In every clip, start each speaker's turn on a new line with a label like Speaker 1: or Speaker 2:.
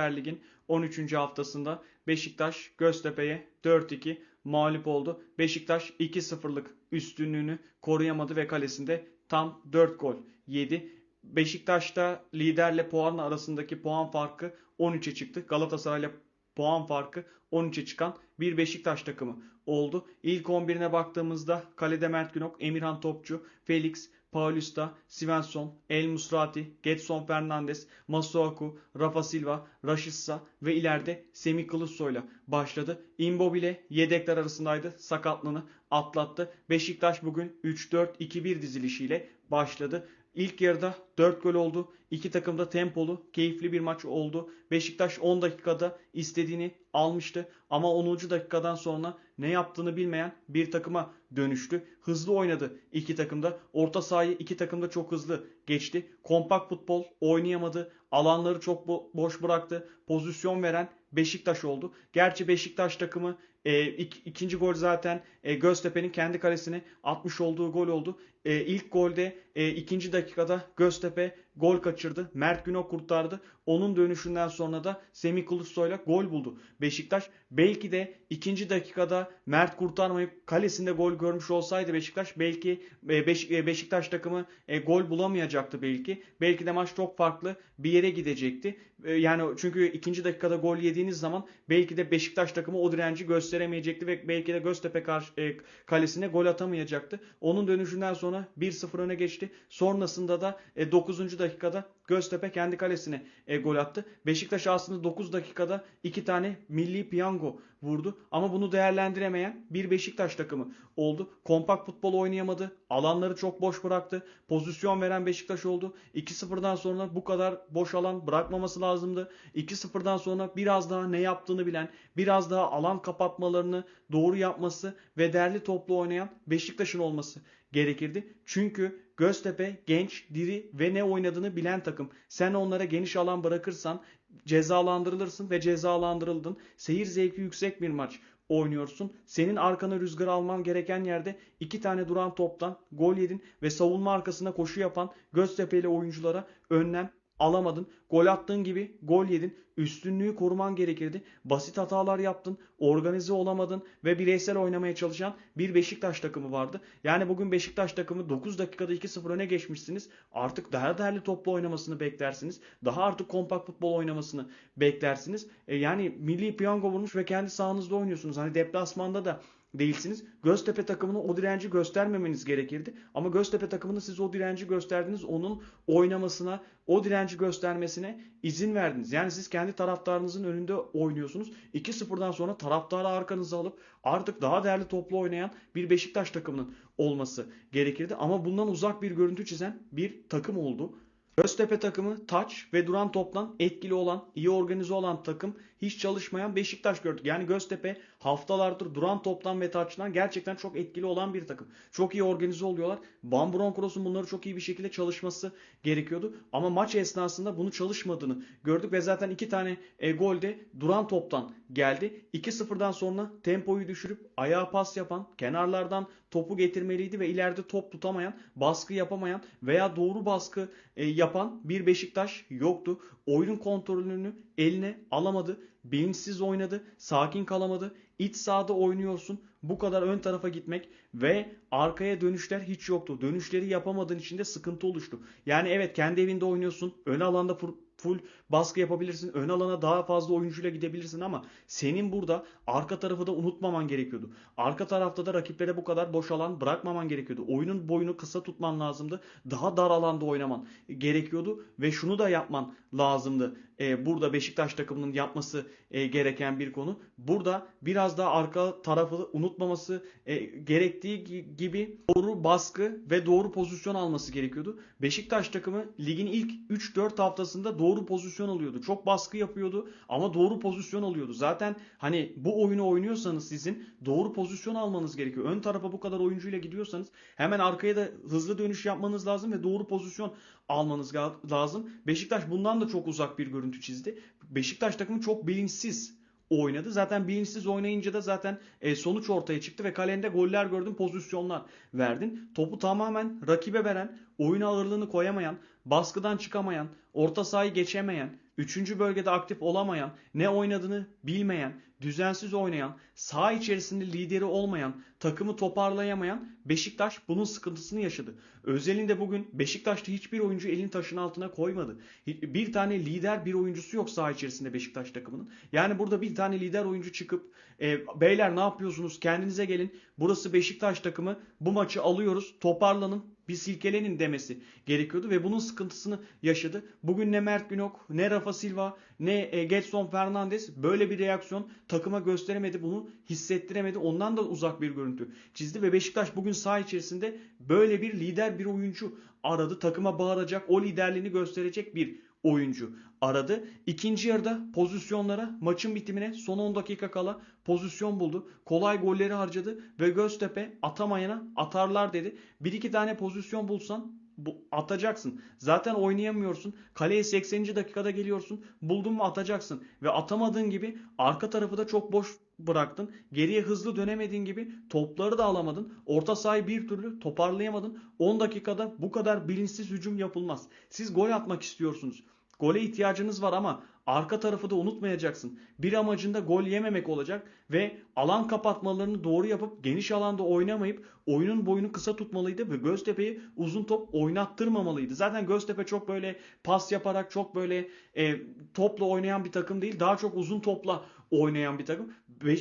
Speaker 1: Süper Lig'in 13. haftasında Beşiktaş Göztepe'ye 4-2 mağlup oldu. Beşiktaş 2-0'lık üstünlüğünü koruyamadı ve kalesinde tam 4 gol yedi. Beşiktaş'ta liderle puan arasındaki puan farkı 13'e çıktı. Galatasaray'la puan farkı 13'e çıkan bir Beşiktaş takımı oldu. İlk 11'ine baktığımızda kalede Mert Günok, Emirhan Topçu, Felix, Paulista, Svensson, El Musrati, Getson Fernandes, Masuaku, Rafa Silva, Rashica ve ileride Semih Kılıçsoy'la başladı. Immobile yedekler arasındaydı. Sakatlığını atlattı. Beşiktaş bugün 3-4-2-1 dizilişiyle başladı. İlk yarıda 4 gol oldu. İki takım da tempolu, keyifli bir maç oldu. Beşiktaş 10 dakikada istediğini almıştı ama 10. dakikadan sonra ne yaptığını bilmeyen bir takıma dönüştü. Hızlı oynadı iki takımda. Orta sahayı iki takımda çok hızlı geçti. Kompakt futbol oynayamadı. Alanları çok bo- boş bıraktı. Pozisyon veren Beşiktaş oldu. Gerçi Beşiktaş takımı e, ik, ikinci gol zaten e, Göztepe'nin kendi kalesine atmış olduğu gol oldu. E, ilk golde e, ikinci dakikada Göztepe gol kaçırdı. Mert Günok kurtardı. Onun dönüşünden sonra da Semih Kılıçsoy'la gol buldu. Beşiktaş belki de ikinci dakikada Mert kurtarmayıp kalesinde gol görmüş olsaydı Beşiktaş belki e, e, Beşiktaş takımı e, gol bulamayacaktı belki. Belki de maç çok farklı bir yere gidecekti. Yani çünkü ikinci dakikada gol yediğiniz zaman belki de Beşiktaş takımı o direnci gösteremeyecekti ve belki de Göztepe karşı, e, kalesine gol atamayacaktı. Onun dönüşünden sonra 1-0 öne geçti. Sonrasında da e, 9. dakikada Göztepe kendi kalesine e, gol attı. Beşiktaş aslında 9 dakikada 2 tane milli piyango vurdu ama bunu değerlendiremeyen bir Beşiktaş takımı oldu. Kompakt futbol oynayamadı. Alanları çok boş bıraktı. Pozisyon veren Beşiktaş oldu. 2-0'dan sonra bu kadar boş alan bırakmaması lazımdı. 2-0'dan sonra biraz daha ne yaptığını bilen, biraz daha alan kapatmalarını doğru yapması ve derli toplu oynayan Beşiktaş'ın olması gerekirdi. Çünkü Göztepe genç, diri ve ne oynadığını bilen takım. Sen onlara geniş alan bırakırsan cezalandırılırsın ve cezalandırıldın. Seyir zevki yüksek bir maç oynuyorsun. Senin arkana rüzgar alman gereken yerde iki tane duran toptan gol yedin ve savunma arkasına koşu yapan Göztepe'li oyunculara önlem alamadın. Gol attığın gibi gol yedin. Üstünlüğü koruman gerekirdi. Basit hatalar yaptın. Organize olamadın ve bireysel oynamaya çalışan bir Beşiktaş takımı vardı. Yani bugün Beşiktaş takımı 9 dakikada 2-0 öne geçmişsiniz. Artık daha değerli toplu oynamasını beklersiniz. Daha artık kompakt futbol oynamasını beklersiniz. E yani milli piyango vurmuş ve kendi sahanızda oynuyorsunuz. Hani deplasmanda da değilsiniz. Göztepe takımına o direnci göstermemeniz gerekirdi. Ama Göztepe takımına siz o direnci gösterdiniz. Onun oynamasına, o direnci göstermesine izin verdiniz. Yani siz kendi taraftarınızın önünde oynuyorsunuz. 2-0'dan sonra taraftarı arkanıza alıp artık daha değerli toplu oynayan bir Beşiktaş takımının olması gerekirdi. Ama bundan uzak bir görüntü çizen bir takım oldu. Göztepe takımı taç ve duran toptan etkili olan, iyi organize olan takım hiç çalışmayan Beşiktaş gördük. Yani Göztepe haftalardır duran toptan ve taçtan gerçekten çok etkili olan bir takım. Çok iyi organize oluyorlar. Van Bronckhorst'un bunları çok iyi bir şekilde çalışması gerekiyordu. Ama maç esnasında bunu çalışmadığını gördük ve zaten iki tane e, gol de duran toptan geldi. 2-0'dan sonra tempoyu düşürüp ayağa pas yapan, kenarlardan topu getirmeliydi ve ileride top tutamayan, baskı yapamayan veya doğru baskı e, yapan bir Beşiktaş yoktu. Oyunun kontrolünü eline alamadı. Bilinçsiz oynadı, sakin kalamadı. İç sahada oynuyorsun. Bu kadar ön tarafa gitmek ve arkaya dönüşler hiç yoktu. Dönüşleri yapamadığın için de sıkıntı oluştu. Yani evet kendi evinde oynuyorsun. Ön alanda full baskı yapabilirsin. Ön alana daha fazla oyuncuyla gidebilirsin ama senin burada arka tarafı da unutmaman gerekiyordu. Arka tarafta da rakiplere bu kadar boş alan bırakmaman gerekiyordu. Oyunun boyunu kısa tutman lazımdı. Daha dar alanda oynaman gerekiyordu ve şunu da yapman lazımdı. Ee, burada Beşiktaş takımının yapması e, gereken bir konu. Burada biraz daha arka tarafı unutmaması e, gerektiği gibi doğru baskı ve doğru pozisyon alması gerekiyordu. Beşiktaş takımı ligin ilk 3-4 haftasında doğru pozisyon alıyordu. Çok baskı yapıyordu ama doğru pozisyon alıyordu. Zaten hani bu oyunu oynuyorsanız sizin doğru pozisyon almanız gerekiyor. Ön tarafa bu kadar oyuncuyla gidiyorsanız hemen arkaya da hızlı dönüş yapmanız lazım ve doğru pozisyon almanız lazım. Beşiktaş bundan da çok uzak bir görüntü çizdi. Beşiktaş takımı çok bilinçsiz oynadı. Zaten bilinçsiz oynayınca da zaten e, sonuç ortaya çıktı ve kalende goller gördün, pozisyonlar verdin. Topu tamamen rakibe veren, oyun ağırlığını koyamayan, baskıdan çıkamayan, orta sahayı geçemeyen, 3. bölgede aktif olamayan, ne oynadığını bilmeyen, düzensiz oynayan, saha içerisinde lideri olmayan, takımı toparlayamayan Beşiktaş bunun sıkıntısını yaşadı. Özelinde bugün Beşiktaş'ta hiçbir oyuncu elini taşın altına koymadı. Bir tane lider bir oyuncusu yok saha içerisinde Beşiktaş takımının. Yani burada bir tane lider oyuncu çıkıp e, beyler ne yapıyorsunuz kendinize gelin burası Beşiktaş takımı bu maçı alıyoruz toparlanın bir silkelenin demesi gerekiyordu ve bunun sıkıntısını yaşadı. Bugün ne Mert Günok, ne Rafa Silva, ne e, Getson Fernandes böyle bir reaksiyon takıma gösteremedi. Bunu hissettiremedi. Ondan da uzak bir görüntü çizdi ve Beşiktaş bugün saha içerisinde böyle bir lider bir oyuncu aradı. Takıma bağıracak, o liderliğini gösterecek bir oyuncu aradı. İkinci yarıda pozisyonlara maçın bitimine son 10 dakika kala pozisyon buldu. Kolay golleri harcadı ve Göztepe atamayana atarlar dedi. Bir iki tane pozisyon bulsan bu, atacaksın. Zaten oynayamıyorsun. Kaleye 80. dakikada geliyorsun. Buldun mu atacaksın. Ve atamadığın gibi arka tarafı da çok boş bıraktın. Geriye hızlı dönemediğin gibi topları da alamadın. Orta sahayı bir türlü toparlayamadın. 10 dakikada bu kadar bilinçsiz hücum yapılmaz. Siz gol atmak istiyorsunuz. Gole ihtiyacınız var ama arka tarafı da unutmayacaksın. Bir amacında gol yememek olacak ve alan kapatmalarını doğru yapıp geniş alanda oynamayıp oyunun boyunu kısa tutmalıydı ve Göztepe'yi uzun top oynattırmamalıydı. Zaten Göztepe çok böyle pas yaparak çok böyle e, topla oynayan bir takım değil. Daha çok uzun topla oynayan bir takım.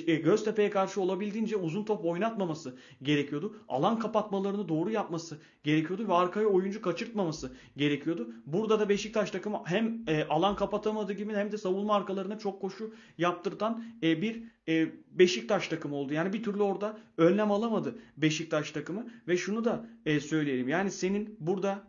Speaker 1: E, Göztepe'ye karşı olabildiğince uzun top oynatmaması gerekiyordu. Alan kapatmalarını doğru yapması gerekiyordu ve arkaya oyuncu kaçırtmaması gerekiyordu. Burada da Beşiktaş takımı hem e, alan kapatamadığı gibi hem de savunma arkalarına çok koşu yaptırtan e, bir Beşiktaş takımı oldu. Yani bir türlü orada önlem alamadı Beşiktaş takımı ve şunu da söyleyelim. Yani senin burada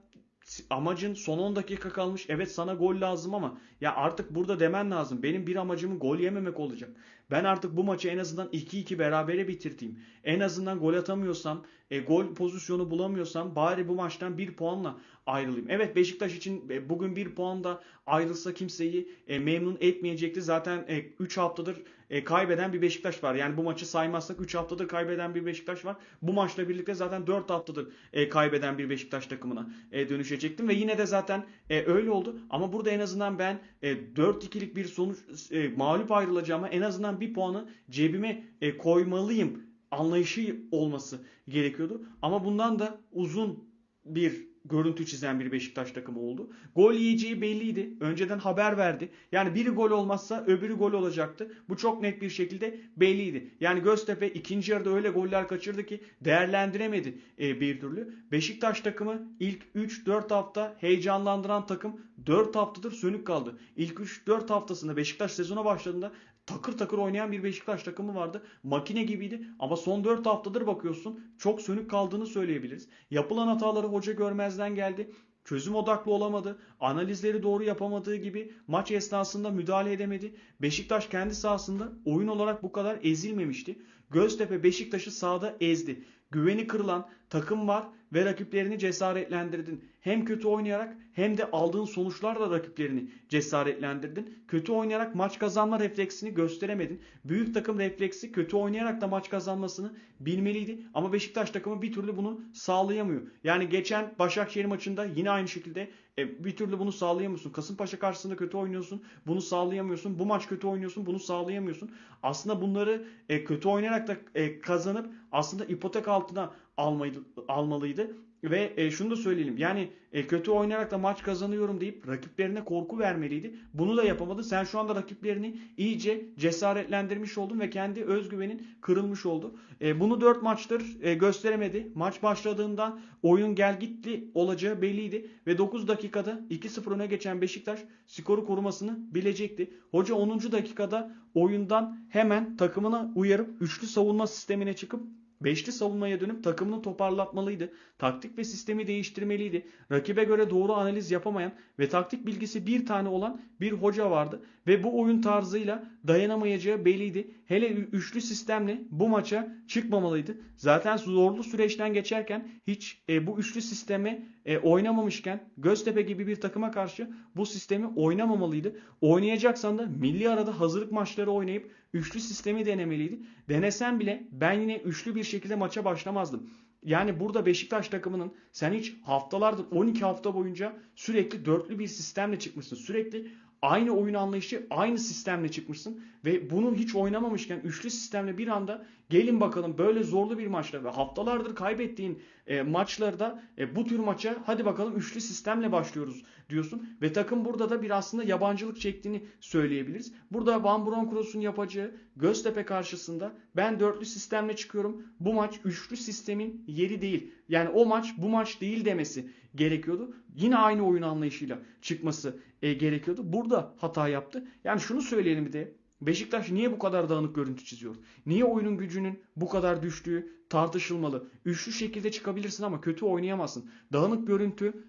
Speaker 1: amacın son 10 dakika kalmış. Evet sana gol lazım ama ya artık burada demen lazım. Benim bir amacımın gol yememek olacak. Ben artık bu maçı en azından 2-2 berabere bitirteyim. En azından gol atamıyorsam, e, gol pozisyonu bulamıyorsam bari bu maçtan bir puanla ayrılayım. Evet Beşiktaş için e, bugün bir puan da ayrılsa kimseyi e, memnun etmeyecekti. Zaten 3 e, haftadır e, kaybeden bir Beşiktaş var. Yani bu maçı saymazsak 3 haftadır kaybeden bir Beşiktaş var. Bu maçla birlikte zaten 4 haftadır e, kaybeden bir Beşiktaş takımına e, dönüşecektim. Ve yine de zaten e, öyle oldu. Ama burada en azından ben e, 4-2'lik bir sonuç e, mağlup ayrılacağıma en azından bir puanı cebime e, koymalıyım anlayışı olması gerekiyordu. Ama bundan da uzun bir görüntü çizen bir Beşiktaş takımı oldu. Gol yiyeceği belliydi. Önceden haber verdi. Yani biri gol olmazsa öbürü gol olacaktı. Bu çok net bir şekilde belliydi. Yani Göztepe ikinci yarıda öyle goller kaçırdı ki değerlendiremedi e, bir türlü. Beşiktaş takımı ilk 3-4 hafta heyecanlandıran takım 4 haftadır sönük kaldı. İlk 3-4 haftasında Beşiktaş sezona başladığında takır takır oynayan bir Beşiktaş takımı vardı. Makine gibiydi ama son 4 haftadır bakıyorsun çok sönük kaldığını söyleyebiliriz. Yapılan hataları hoca görmezden geldi. Çözüm odaklı olamadı. Analizleri doğru yapamadığı gibi maç esnasında müdahale edemedi. Beşiktaş kendi sahasında oyun olarak bu kadar ezilmemişti. Göztepe Beşiktaş'ı sahada ezdi. Güveni kırılan takım var ve rakiplerini cesaretlendirdin. Hem kötü oynayarak hem de aldığın sonuçlarla rakiplerini cesaretlendirdin. Kötü oynayarak maç kazanma refleksini gösteremedin. Büyük takım refleksi kötü oynayarak da maç kazanmasını bilmeliydi. Ama Beşiktaş takımı bir türlü bunu sağlayamıyor. Yani geçen Başakşehir maçında yine aynı şekilde e, bir türlü bunu sağlayamıyorsun. Kasımpaşa karşısında kötü oynuyorsun. Bunu sağlayamıyorsun. Bu maç kötü oynuyorsun. Bunu sağlayamıyorsun. Aslında bunları e, kötü oynayarak da e, kazanıp aslında ipotek altına almaydı, almalıydı. Ve e, şunu da söyleyelim. Yani e, kötü oynayarak da maç kazanıyorum deyip rakiplerine korku vermeliydi. Bunu da yapamadı. Sen şu anda rakiplerini iyice cesaretlendirmiş oldun ve kendi özgüvenin kırılmış oldu. E, bunu 4 maçtır e, gösteremedi. Maç başladığında oyun gel gitti olacağı belliydi. Ve 9 dakikada 2-0 öne geçen Beşiktaş skoru korumasını bilecekti. Hoca 10. dakikada oyundan hemen takımına uyarıp üçlü savunma sistemine çıkıp Beşli savunmaya dönüp takımını toparlatmalıydı. Taktik ve sistemi değiştirmeliydi. Rakibe göre doğru analiz yapamayan ve taktik bilgisi bir tane olan bir hoca vardı. Ve bu oyun tarzıyla dayanamayacağı belliydi. Hele üçlü sistemle bu maça çıkmamalıydı. Zaten zorlu süreçten geçerken hiç e, bu üçlü sisteme e, oynamamışken Göztepe gibi bir takıma karşı bu sistemi oynamamalıydı. Oynayacaksan da milli arada hazırlık maçları oynayıp üçlü sistemi denemeliydi. Denesen bile ben yine üçlü bir şekilde maça başlamazdım. Yani burada Beşiktaş takımının sen hiç haftalardır 12 hafta boyunca sürekli dörtlü bir sistemle çıkmışsın. Sürekli Aynı oyun anlayışı, aynı sistemle çıkmışsın ve bunu hiç oynamamışken üçlü sistemle bir anda gelin bakalım böyle zorlu bir maçla ve haftalardır kaybettiğin e, maçlarda e, bu tür maça hadi bakalım üçlü sistemle başlıyoruz diyorsun ve takım burada da bir aslında yabancılık çektiğini söyleyebiliriz. Burada Van Bronckhorst'un yapacağı Göztepe karşısında ben dörtlü sistemle çıkıyorum. Bu maç üçlü sistemin yeri değil. Yani o maç bu maç değil demesi gerekiyordu. Yine aynı oyun anlayışıyla çıkması e, gerekiyordu. Burada hata yaptı. Yani şunu söyleyelim bir de Beşiktaş niye bu kadar dağınık görüntü çiziyor? Niye oyunun gücünün bu kadar düştüğü tartışılmalı? Üçlü şekilde çıkabilirsin ama kötü oynayamazsın. Dağınık görüntü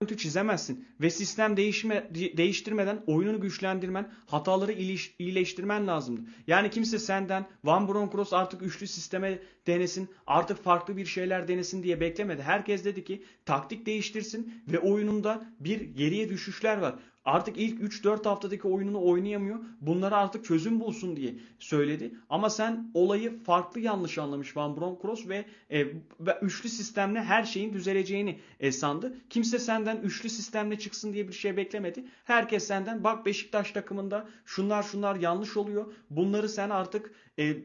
Speaker 1: görüntü çizemezsin ve sistem değişme, değiştirmeden oyununu güçlendirmen, hataları iyileştirmen lazımdı. Yani kimse senden Van Bronckhorst artık üçlü sisteme denesin, artık farklı bir şeyler denesin diye beklemedi. Herkes dedi ki taktik değiştirsin ve oyununda bir geriye düşüşler var artık ilk 3-4 haftadaki oyununu oynayamıyor. Bunlara artık çözüm bulsun diye söyledi. Ama sen olayı farklı yanlış anlamış Van Bronckhorst ve, e, ve üçlü sistemle her şeyin düzeleceğini e, sandı. Kimse senden üçlü sistemle çıksın diye bir şey beklemedi. Herkes senden bak Beşiktaş takımında şunlar şunlar yanlış oluyor. Bunları sen artık e,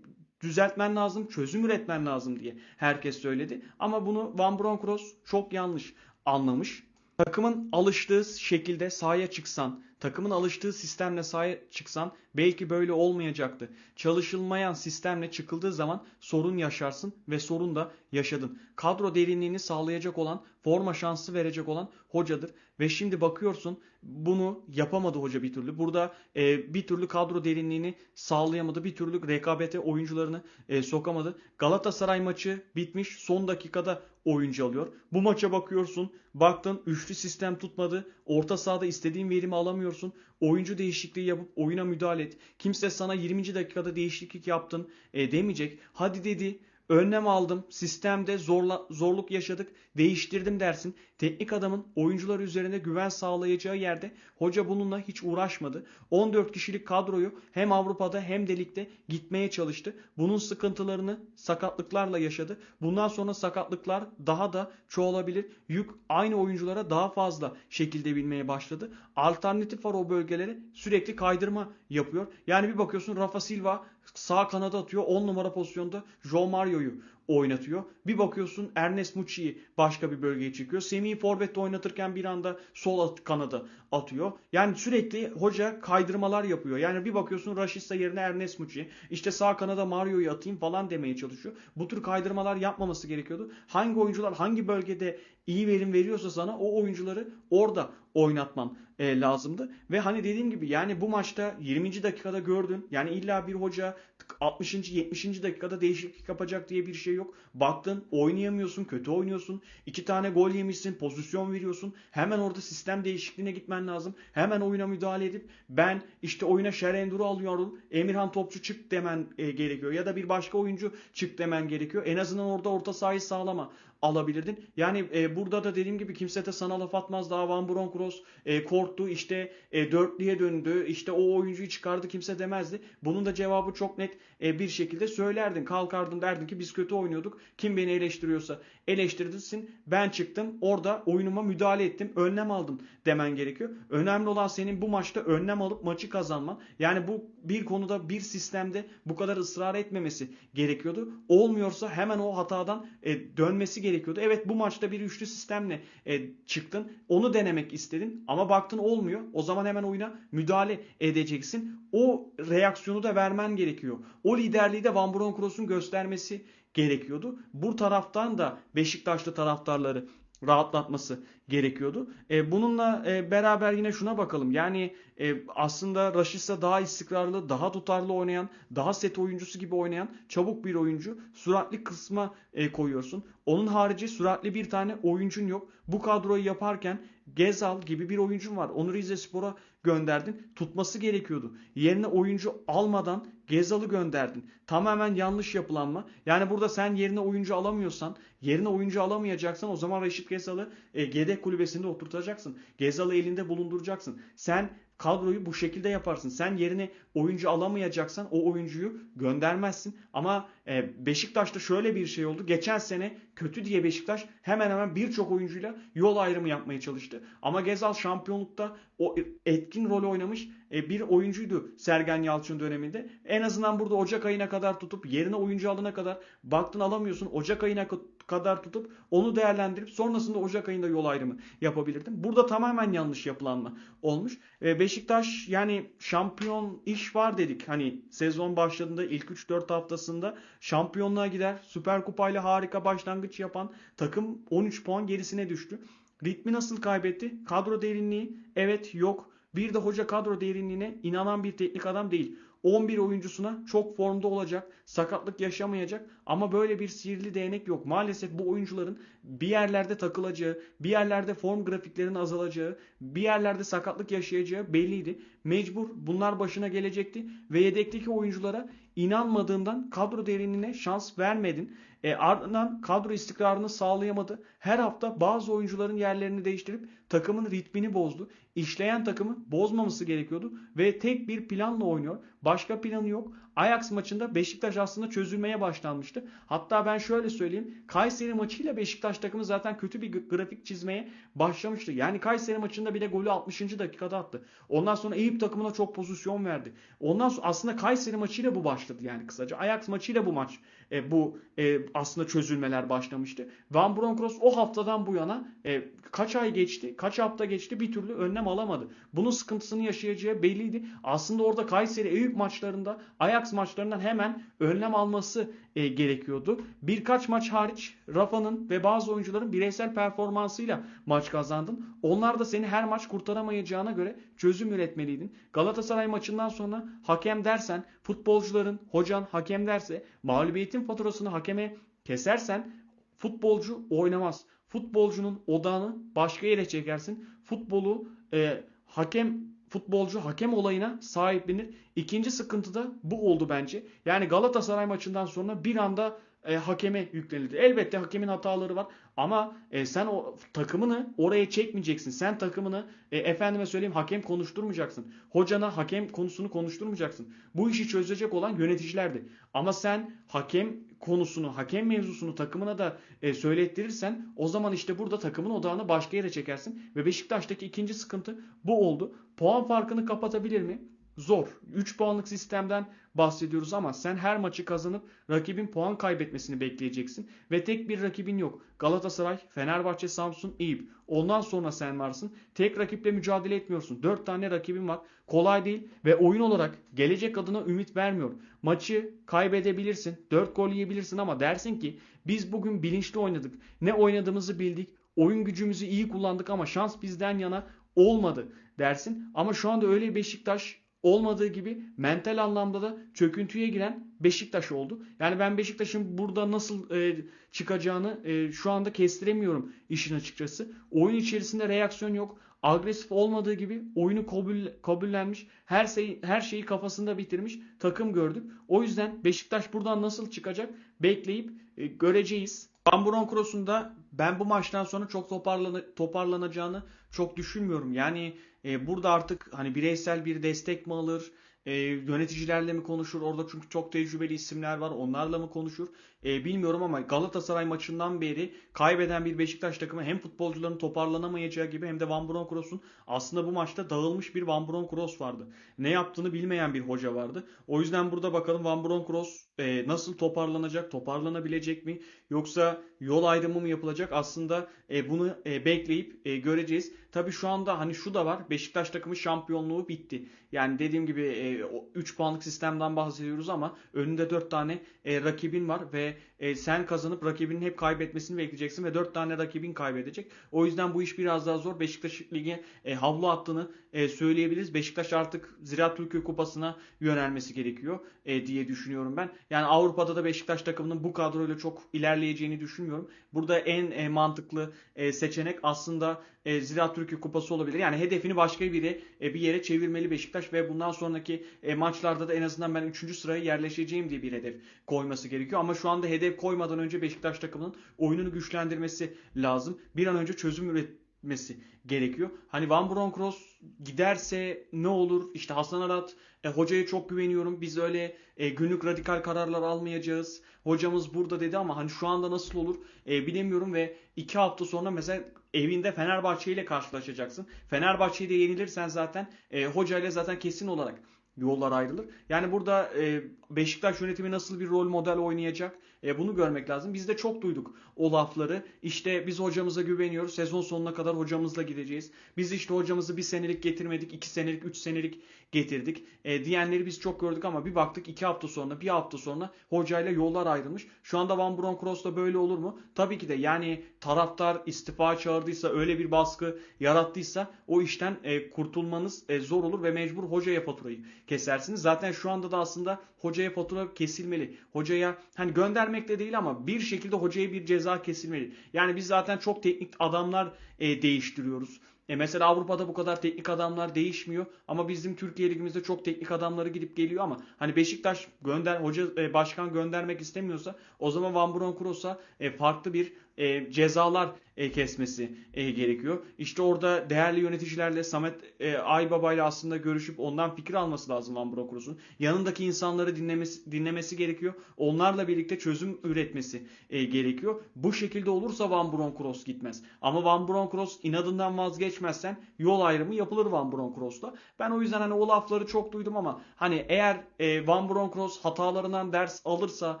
Speaker 1: düzeltmen lazım, çözüm üretmen lazım diye herkes söyledi. Ama bunu Van Bronckhorst çok yanlış anlamış. Takımın alıştığı şekilde sahaya çıksan, takımın alıştığı sistemle sahaya çıksan belki böyle olmayacaktı. Çalışılmayan sistemle çıkıldığı zaman sorun yaşarsın ve sorun da yaşadın. Kadro derinliğini sağlayacak olan, forma şansı verecek olan hocadır. Ve şimdi bakıyorsun bunu yapamadı hoca bir türlü. Burada e, bir türlü kadro derinliğini sağlayamadı. Bir türlü rekabete oyuncularını e, sokamadı. Galatasaray maçı bitmiş. Son dakikada oyuncu alıyor. Bu maça bakıyorsun. Baktın üçlü sistem tutmadı. Orta sahada istediğin verimi alamıyorsun. Oyuncu değişikliği yapıp oyuna müdahale et. Kimse sana 20. dakikada değişiklik yaptın e, demeyecek. Hadi dedi önlem aldım, sistemde zorla, zorluk yaşadık, değiştirdim dersin. Teknik adamın oyuncular üzerinde güven sağlayacağı yerde hoca bununla hiç uğraşmadı. 14 kişilik kadroyu hem Avrupa'da hem de ligde gitmeye çalıştı. Bunun sıkıntılarını sakatlıklarla yaşadı. Bundan sonra sakatlıklar daha da çoğalabilir. Yük aynı oyunculara daha fazla şekilde bilmeye başladı. Alternatif var o bölgelere sürekli kaydırma yapıyor. Yani bir bakıyorsun Rafa Silva sağ kanada atıyor 10 numara pozisyonda Joe Mario'yu oynatıyor. Bir bakıyorsun Ernest Mucci'yi başka bir bölgeye çekiyor. Semih'i forvette oynatırken bir anda sol at, kanada atıyor. Yani sürekli hoca kaydırmalar yapıyor. Yani bir bakıyorsun Raşitsa yerine Ernest Mucci. İşte sağ kanada Mario'yu atayım falan demeye çalışıyor. Bu tür kaydırmalar yapmaması gerekiyordu. Hangi oyuncular hangi bölgede iyi verim veriyorsa sana o oyuncuları orada oynatman e, lazımdı. Ve hani dediğim gibi yani bu maçta 20. dakikada gördün. Yani illa bir hoca 60. 70. dakikada değişiklik yapacak diye bir şey yok. Baktın oynayamıyorsun, kötü oynuyorsun. iki tane gol yemişsin, pozisyon veriyorsun. Hemen orada sistem değişikliğine gitmen lazım. Hemen oyuna müdahale edip ben işte oyuna Şerendur'u alıyorum. Emirhan Topçu çık demen e, gerekiyor. Ya da bir başka oyuncu çık demen gerekiyor. En azından orada orta sahayı sağlama alabilirdin. Yani e, burada da dediğim gibi kimse de sana laf atmaz. Daha Van Bronckhorst e, korktu işte e, dörtlüye döndü. İşte o oyuncuyu çıkardı kimse demezdi. Bunun da cevabı çok net e, bir şekilde söylerdin. Kalkardın derdin ki biz kötü oynuyorduk. Kim beni eleştiriyorsa eleştirirsin. Ben çıktım orada oyunuma müdahale ettim. Önlem aldım demen gerekiyor. Önemli olan senin bu maçta önlem alıp maçı kazanman. Yani bu bir konuda bir sistemde bu kadar ısrar etmemesi gerekiyordu. Olmuyorsa hemen o hatadan e, dönmesi gerekiyordu. Evet bu maçta bir üçlü sistemle e, çıktın. Onu denemek istedin ama baktın olmuyor. O zaman hemen oyuna müdahale edeceksin. O reaksiyonu da vermen gerekiyor. O liderliği de Van Bronckhorst'un göstermesi gerekiyordu. Bu taraftan da Beşiktaşlı taraftarları rahatlatması gerekiyordu. E, bununla e, beraber yine şuna bakalım. Yani e, aslında Rashica daha istikrarlı, daha tutarlı oynayan, daha set oyuncusu gibi oynayan çabuk bir oyuncu. Süratli kısma e, koyuyorsun. Onun harici süratli bir tane oyuncun yok. Bu kadroyu yaparken Gezal gibi bir oyuncun var. Onu Rize Spor'a gönderdin. Tutması gerekiyordu. Yerine oyuncu almadan Gezal'ı gönderdin. Tamamen yanlış yapılanma. Yani burada sen yerine oyuncu alamıyorsan, yerine oyuncu alamayacaksan o zaman Reşit Gezal'ı e, yedek kulübesinde oturtacaksın. Gezal'ı elinde bulunduracaksın. Sen kadroyu bu şekilde yaparsın. Sen yerine oyuncu alamayacaksan o oyuncuyu göndermezsin. Ama e, Beşiktaş'ta şöyle bir şey oldu. Geçen sene kötü diye Beşiktaş hemen hemen birçok oyuncuyla yol ayrımı yapmaya çalıştı. Ama Gezal şampiyonlukta o etkin rol oynamış e, bir oyuncuydu Sergen Yalçın döneminde. En azından burada Ocak ayına kadar tutup yerine oyuncu alana kadar baktın alamıyorsun. Ocak ayına kadar tutup onu değerlendirip sonrasında Ocak ayında yol ayrımı yapabilirdim. Burada tamamen yanlış yapılanma olmuş. E, Beşiktaş yani şampiyon iş var dedik. Hani sezon başladığında ilk 3-4 haftasında şampiyonluğa gider. Süper Kupayla harika başlangıç yapan takım 13 puan gerisine düştü. Ritmi nasıl kaybetti? Kadro derinliği evet yok. Bir de hoca kadro derinliğine inanan bir teknik adam değil. 11 oyuncusuna çok formda olacak, sakatlık yaşamayacak ama böyle bir sihirli değnek yok. Maalesef bu oyuncuların bir yerlerde takılacağı, bir yerlerde form grafiklerinin azalacağı, bir yerlerde sakatlık yaşayacağı belliydi. Mecbur bunlar başına gelecekti ve yedekteki oyunculara inanmadığından kadro derinliğine şans vermedin. E, ardından kadro istikrarını sağlayamadı. Her hafta bazı oyuncuların yerlerini değiştirip takımın ritmini bozdu. İşleyen takımı bozmaması gerekiyordu ve tek bir planla oynuyor. Başka planı yok. Ajax maçında Beşiktaş aslında çözülmeye başlanmıştı. Hatta ben şöyle söyleyeyim. Kayseri maçıyla Beşiktaş takımı zaten kötü bir grafik çizmeye başlamıştı. Yani Kayseri maçında bile golü 60. dakikada attı. Ondan sonra Eyüp takımına çok pozisyon verdi. Ondan sonra aslında Kayseri maçıyla bu başladı yani kısaca. Ajax maçıyla bu maç e, bu e, aslında çözülmeler başlamıştı. Van Bronckhorst o haftadan bu yana e, kaç ay geçti, kaç hafta geçti bir türlü önlem alamadı. Bunun sıkıntısını yaşayacağı belliydi. Aslında orada Kayseri Eyüp maçlarında Ajax maçlarından hemen önlem alması e, gerekiyordu. Birkaç maç hariç Rafa'nın ve bazı oyuncuların bireysel performansıyla maç kazandın. Onlar da seni her maç kurtaramayacağına göre çözüm üretmeliydin. Galatasaray maçından sonra hakem dersen, futbolcuların, hocan hakem derse, mağlubiyetin faturasını hakeme kesersen futbolcu oynamaz. Futbolcunun odağını başka yere çekersin. Futbolu e, hakem futbolcu hakem olayına sahiplenir. İkinci sıkıntı da bu oldu bence. Yani Galatasaray maçından sonra bir anda e, hakeme yüklenildi. Elbette hakemin hataları var ama e, sen o takımını oraya çekmeyeceksin. Sen takımını e, efendime söyleyeyim hakem konuşturmayacaksın. Hocana hakem konusunu konuşturmayacaksın. Bu işi çözecek olan yöneticilerdi. Ama sen hakem konusunu, hakem mevzusunu takımına da e, söylettirirsen o zaman işte burada takımın odağını başka yere çekersin. Ve Beşiktaş'taki ikinci sıkıntı bu oldu. Puan farkını kapatabilir mi? Zor. 3 puanlık sistemden bahsediyoruz ama sen her maçı kazanıp rakibin puan kaybetmesini bekleyeceksin. Ve tek bir rakibin yok. Galatasaray, Fenerbahçe, Samsun, Eyüp. Ondan sonra sen varsın. Tek rakiple mücadele etmiyorsun. 4 tane rakibin var. Kolay değil ve oyun olarak gelecek adına ümit vermiyor. Maçı kaybedebilirsin. 4 gol yiyebilirsin ama dersin ki biz bugün bilinçli oynadık. Ne oynadığımızı bildik. Oyun gücümüzü iyi kullandık ama şans bizden yana olmadı dersin. Ama şu anda öyle Beşiktaş olmadığı gibi mental anlamda da çöküntüye giren Beşiktaş oldu. Yani ben Beşiktaş'ın burada nasıl e, çıkacağını e, şu anda kestiremiyorum işin açıkçası. Oyun içerisinde reaksiyon yok. Agresif olmadığı gibi oyunu kabul, kabullenmiş. Her şeyi, her şeyi kafasında bitirmiş takım gördük. O yüzden Beşiktaş buradan nasıl çıkacak bekleyip e, göreceğiz. Van Bronckhorst'un ben bu maçtan sonra çok toparlan toparlanacağını çok düşünmüyorum. Yani e, burada artık hani bireysel bir destek mi alır? E, yöneticilerle mi konuşur? Orada çünkü çok tecrübeli isimler var. Onlarla mı konuşur? E, bilmiyorum ama Galatasaray maçından beri kaybeden bir Beşiktaş takımı hem futbolcuların toparlanamayacağı gibi hem de Van Bronckhorst'un aslında bu maçta dağılmış bir Van Bronckhorst vardı. Ne yaptığını bilmeyen bir hoca vardı. O yüzden burada bakalım Van Bronckhorst e, nasıl toparlanacak? Toparlanabilecek mi? Yoksa yol ayrımı mı yapılacak? Aslında e, bunu e, bekleyip e, göreceğiz. Tabii şu anda hani şu da var. Beşiktaş takımı şampiyonluğu bitti. Yani dediğim gibi e, 3 puanlık sistemden bahsediyoruz ama önünde 4 tane e, rakibin var ve e, sen kazanıp rakibinin hep kaybetmesini bekleyeceksin ve 4 tane rakibin kaybedecek. O yüzden bu iş biraz daha zor. Beşiktaş lige e, havlu attığını e, söyleyebiliriz. Beşiktaş artık Ziraat Türkiye Kupası'na yönelmesi gerekiyor e, diye düşünüyorum ben. Yani Avrupa'da da Beşiktaş takımının bu kadroyla çok ilerleyeceğini düşünmüyorum. Burada en e, mantıklı e, seçenek aslında e, Ziraat Türkiye Kupası olabilir. Yani hedefini başka bir yere, e, bir yere çevirmeli Beşiktaş ve bundan sonraki e, maçlarda da en azından ben 3. sıraya yerleşeceğim diye bir hedef koyması gerekiyor. Ama şu anda hedef koymadan önce Beşiktaş takımının oyununu güçlendirmesi lazım. Bir an önce çözüm üret etmesi gerekiyor. Hani Van Bronckhorst giderse ne olur? İşte Hasan Arat e, hocaya çok güveniyorum. Biz öyle e, günlük radikal kararlar almayacağız. Hocamız burada dedi ama hani şu anda nasıl olur e, bilemiyorum ve iki hafta sonra mesela evinde Fenerbahçe ile karşılaşacaksın. Fenerbahçe'yi de yenilirsen zaten e, hocayla zaten kesin olarak yollar ayrılır. Yani burada e, Beşiktaş yönetimi nasıl bir rol model oynayacak? E, bunu görmek lazım. Biz de çok duyduk o lafları. İşte biz hocamıza güveniyoruz. Sezon sonuna kadar hocamızla gideceğiz. Biz işte hocamızı bir senelik getirmedik. iki senelik, üç senelik getirdik. E, diyenleri biz çok gördük ama bir baktık iki hafta sonra, bir hafta sonra hocayla yollar ayrılmış. Şu anda Van Bronckhorst'ta böyle olur mu? Tabii ki de yani taraftar istifa çağırdıysa, öyle bir baskı yarattıysa o işten e, kurtulmanız e, zor olur ve mecbur hocaya faturayı kesersiniz. Zaten şu anda da aslında hocaya fatura kesilmeli. Hocaya hani göndermekle değil ama bir şekilde hocaya bir ceza kesilmeli. Yani biz zaten çok teknik adamlar e, değiştiriyoruz. E mesela Avrupa'da bu kadar teknik adamlar değişmiyor ama bizim Türkiye ligimizde çok teknik adamları gidip geliyor ama hani Beşiktaş gönder hoca e, başkan göndermek istemiyorsa o zaman Van Bronckhorst'a e, farklı bir e, cezalar e, kesmesi e, gerekiyor. İşte orada değerli yöneticilerle Samet e, Aybaba ile aslında görüşüp ondan fikir alması lazım Van Bronckhorst'un. Yanındaki insanları dinlemesi, dinlemesi gerekiyor. Onlarla birlikte çözüm üretmesi e, gerekiyor. Bu şekilde olursa Van Bronckhorst gitmez. Ama Van Bronckhorst inadından vazgeçmezsen yol ayrımı yapılır Van Bronckhorst'la. Ben o yüzden hani o lafları çok duydum ama hani eğer e, Van Bronckhorst hatalarından ders alırsa,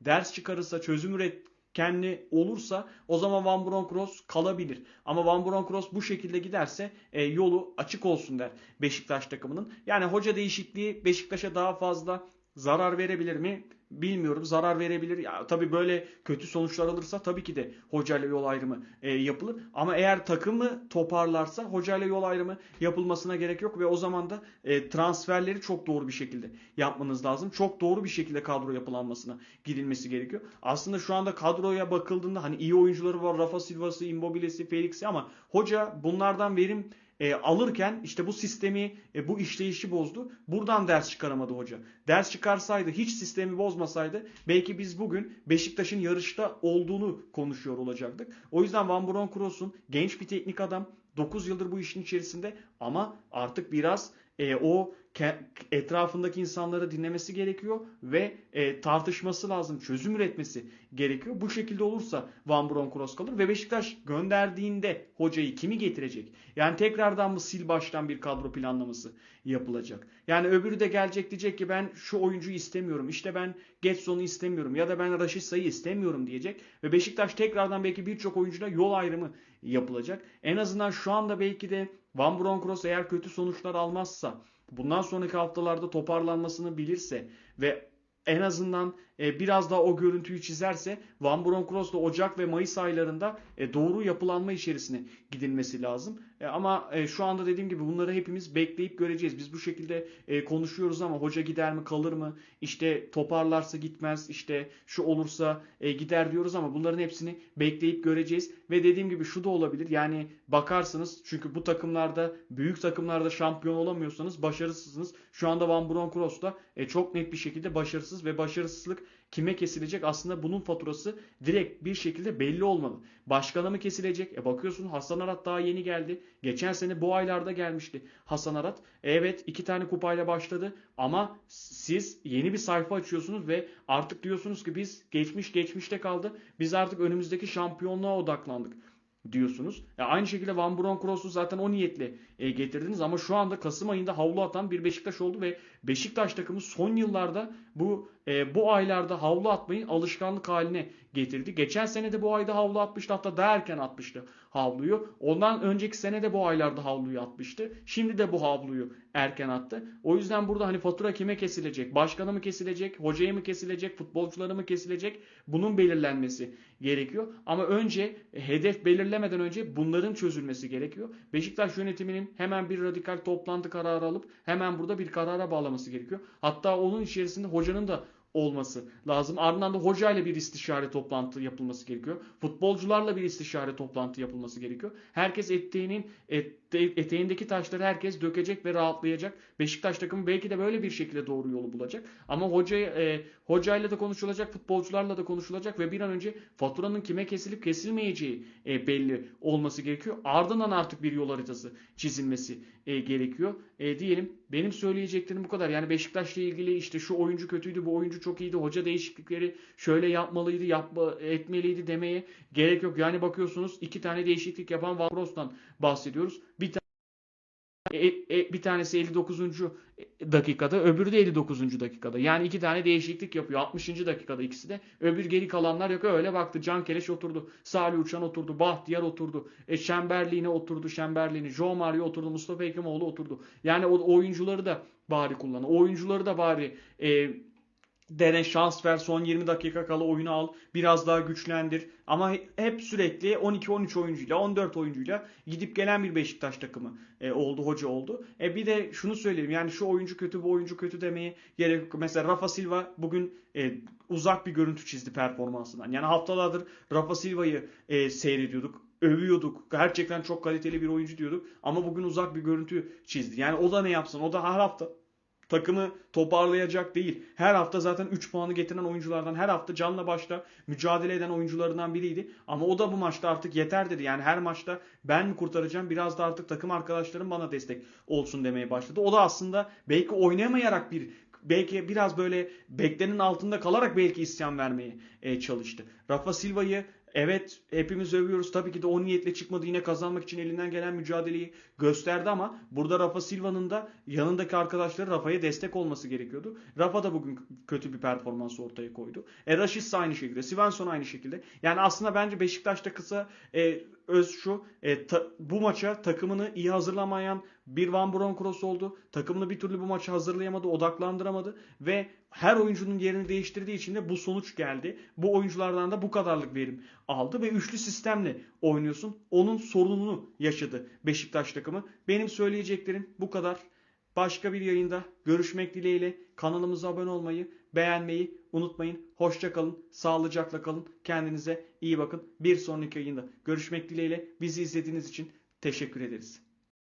Speaker 1: ders çıkarırsa, çözüm üret kendi olursa o zaman Van Bronckhorst kalabilir. Ama Van Bronckhorst bu şekilde giderse e, yolu açık olsun der Beşiktaş takımının. Yani hoca değişikliği Beşiktaş'a daha fazla zarar verebilir mi? Bilmiyorum zarar verebilir. Ya tabii böyle kötü sonuçlar alırsa tabii ki de hocayla yol ayrımı e, yapılır. Ama eğer takımı toparlarsa hocayla yol ayrımı yapılmasına gerek yok ve o zaman da e, transferleri çok doğru bir şekilde yapmanız lazım. Çok doğru bir şekilde kadro yapılanmasına gidilmesi gerekiyor. Aslında şu anda kadroya bakıldığında hani iyi oyuncuları var. Rafa Silva'sı, Immobile'si, Felix'i ama hoca bunlardan verim e, alırken işte bu sistemi, e, bu işleyişi bozdu. Buradan ders çıkaramadı hoca. Ders çıkarsaydı, hiç sistemi bozmasaydı belki biz bugün Beşiktaş'ın yarışta olduğunu konuşuyor olacaktık. O yüzden Van Bronckhorst'un genç bir teknik adam, 9 yıldır bu işin içerisinde ama artık biraz e, o etrafındaki insanları dinlemesi gerekiyor ve e, tartışması lazım, çözüm üretmesi gerekiyor. Bu şekilde olursa Van Bronckhorst kalır ve Beşiktaş gönderdiğinde hocayı kimi getirecek? Yani tekrardan mı sil baştan bir kadro planlaması yapılacak? Yani öbürü de gelecek diyecek ki ben şu oyuncuyu istemiyorum. İşte ben Getson'u istemiyorum ya da ben Raşitsa'yı istemiyorum diyecek ve Beşiktaş tekrardan belki birçok oyuncuyla yol ayrımı yapılacak. En azından şu anda belki de Van Bronckhorst eğer kötü sonuçlar almazsa bundan sonraki haftalarda toparlanmasını bilirse ve en azından e, biraz daha o görüntüyü çizerse Van Bronckhorst da Ocak ve Mayıs aylarında e, doğru yapılanma içerisine gidilmesi lazım. E, ama e, şu anda dediğim gibi bunları hepimiz bekleyip göreceğiz. Biz bu şekilde e, konuşuyoruz ama hoca gider mi kalır mı? İşte toparlarsa gitmez işte şu olursa gider diyoruz ama bunların hepsini bekleyip göreceğiz. Ve dediğim gibi şu da olabilir yani bakarsınız çünkü bu takımlarda büyük takımlarda şampiyon olamıyorsanız başarısızsınız. Şu anda Van Bronckhorst da çok net bir şekilde başarısız ve başarısızlık kime kesilecek? Aslında bunun faturası direkt bir şekilde belli olmalı. Başkana mı kesilecek? E bakıyorsun Hasan Arat daha yeni geldi. Geçen sene bu aylarda gelmişti Hasan Arat. E evet iki tane kupayla başladı ama siz yeni bir sayfa açıyorsunuz ve artık diyorsunuz ki biz geçmiş geçmişte kaldı. Biz artık önümüzdeki şampiyonluğa odaklandık diyorsunuz. Ya aynı şekilde Van Bronckhorst'u zaten o niyetle e, getirdiniz ama şu anda Kasım ayında havlu atan bir Beşiktaş oldu ve Beşiktaş takımı son yıllarda bu e, bu aylarda havlu atmayı alışkanlık haline getirdi. Geçen sene de bu ayda havlu atmıştı hatta daha erken atmıştı havluyu. Ondan önceki sene de bu aylarda havluyu atmıştı. Şimdi de bu havluyu erken attı. O yüzden burada hani fatura kime kesilecek? Başkanı mı kesilecek? Hocaya mı kesilecek? Futbolcuları mı kesilecek? Bunun belirlenmesi gerekiyor. Ama önce hedef belirlemeden önce bunların çözülmesi gerekiyor. Beşiktaş yönetiminin hemen bir radikal toplantı kararı alıp hemen burada bir karara bağlaması gerekiyor. Hatta onun içerisinde hocanın da olması lazım. Ardından da hocayla bir istişare toplantı yapılması gerekiyor. Futbolcularla bir istişare toplantı yapılması gerekiyor. Herkes eteğinin ete- eteğindeki taşları herkes dökecek ve rahatlayacak. Beşiktaş takımı belki de böyle bir şekilde doğru yolu bulacak. Ama hoca e, hocayla da konuşulacak, futbolcularla da konuşulacak ve bir an önce faturanın kime kesilip kesilmeyeceği e, belli olması gerekiyor. Ardından artık bir yol haritası çizilmesi e, gerekiyor. E, diyelim benim söyleyeceklerim bu kadar. Yani Beşiktaş'la ilgili işte şu oyuncu kötüydü, bu oyuncu çok iyiydi, hoca değişiklikleri şöyle yapmalıydı, yapma, etmeliydi demeye gerek yok. Yani bakıyorsunuz iki tane değişiklik yapan Van Ros'tan bahsediyoruz. Bir tane e, e, bir tanesi 59. dakikada, öbürü de 59. dakikada. Yani iki tane değişiklik yapıyor. 60. dakikada ikisi de. Öbür geri kalanlar yok. Öyle baktı. Can Keleş oturdu. Salih Uçan oturdu. Bahtiyar oturdu. E, Şemberli'ne oturdu. Şemberli'ni. Joe Mario oturdu. Mustafa Ekimoğlu oturdu. Yani o oyuncuları da bari kullan. O oyuncuları da bari e, dene şans ver son 20 dakika kala oyunu al biraz daha güçlendir ama hep sürekli 12-13 oyuncuyla 14 oyuncuyla gidip gelen bir Beşiktaş takımı e, oldu hoca oldu. E bir de şunu söyleyeyim yani şu oyuncu kötü bu oyuncu kötü demeye gerek yok. Mesela Rafa Silva bugün e, uzak bir görüntü çizdi performansından. Yani haftalardır Rafa Silva'yı e, seyrediyorduk övüyorduk. Gerçekten çok kaliteli bir oyuncu diyorduk. Ama bugün uzak bir görüntü çizdi. Yani o da ne yapsın? O da her hafta takımı toparlayacak değil. Her hafta zaten 3 puanı getiren oyunculardan, her hafta canla başla mücadele eden oyuncularından biriydi. Ama o da bu maçta artık yeter dedi. Yani her maçta ben mi kurtaracağım? Biraz da artık takım arkadaşlarım bana destek olsun demeye başladı. O da aslında belki oynayamayarak bir belki biraz böyle beklenin altında kalarak belki isyan vermeye e, çalıştı. Rafa Silva'yı Evet hepimiz övüyoruz. Tabii ki de o niyetle çıkmadı. Yine kazanmak için elinden gelen mücadeleyi gösterdi ama burada Rafa Silva'nın da yanındaki arkadaşları Rafa'ya destek olması gerekiyordu. Rafa da bugün kötü bir performans ortaya koydu. E Raşit aynı şekilde. Svensson aynı şekilde. Yani aslında bence Beşiktaş'ta kısa e, öz şu e, ta, bu maça takımını iyi hazırlamayan bir Van Bronckhorst oldu. Takımını bir türlü bu maça hazırlayamadı, odaklandıramadı ve her oyuncunun yerini değiştirdiği için de bu sonuç geldi. Bu oyunculardan da bu kadarlık verim aldı ve üçlü sistemle oynuyorsun. Onun sorununu yaşadı Beşiktaş takımı. Benim söyleyeceklerim bu kadar. Başka bir yayında görüşmek dileğiyle kanalımıza abone olmayı, beğenmeyi unutmayın. Hoşça kalın, sağlıcakla kalın. Kendinize iyi bakın. Bir sonraki yayında görüşmek dileğiyle bizi izlediğiniz için teşekkür ederiz.